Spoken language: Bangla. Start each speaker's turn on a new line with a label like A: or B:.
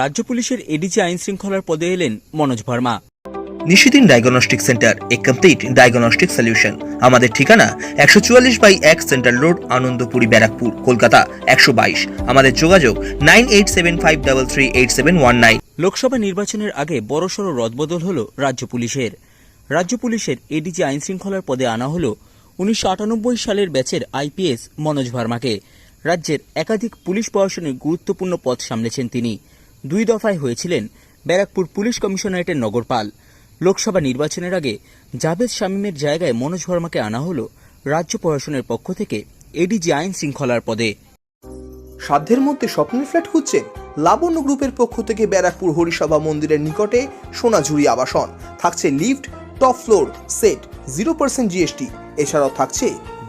A: রাজ্য পুলিশের এডিজি আইন শৃঙ্খলার পদে এলেন Manoj Verma.
B: Nishidin diagnostic centre a complete diagnostic solution. আমাদের ঠিকানা একশো চুয়াল্লিশ বাই এক সেন্ট্রাল রোড আনন্দপুরি ব্যারাকপুর কলকাতা একশো বাইশ। আমাদের যোগাযোগ nine eight seven five double three eight seven one nine.
A: Lok Sabha নির্বাচনের আগে বড়সড় রদবদল হল রাজ্য পুলিশের। রাজ্য পুলিশের এডিজি আইন শৃঙ্খলার পদে আনা হল উনিশশো আটানব্বই সালের ব্যাচের আইপিএস মনোজ ভার্মাকে। রাজ্যের একাধিক পুলিশ প্রশাসনের গুরুত্বপূর্ণ পদ সামলেছেন তিনি। দুই দফায় হয়েছিলেন ব্যারাকপুর পুলিশ কমিশনারেটের নগরপাল। লোকসভা নির্বাচনের আগে জাভেদ শামীমের জায়গায় মনোজ ভার্মাকে আনা হল রাজ্য প্রশাসনের পক্ষ থেকে এডিজি আইন শৃঙ্খলার পদে।
C: সাধ্যের মধ্যে স্বপ্নের ফ্ল্যাট খুঁজছেন লাবণ্য গ্রুপের পক্ষ থেকে ব্যারাকপুর হরিসভা মন্দিরের নিকটে সোনাঝুরি আবাসন। থাকছে lift, top floor, set zero percent GST এছাড়াও থাকছে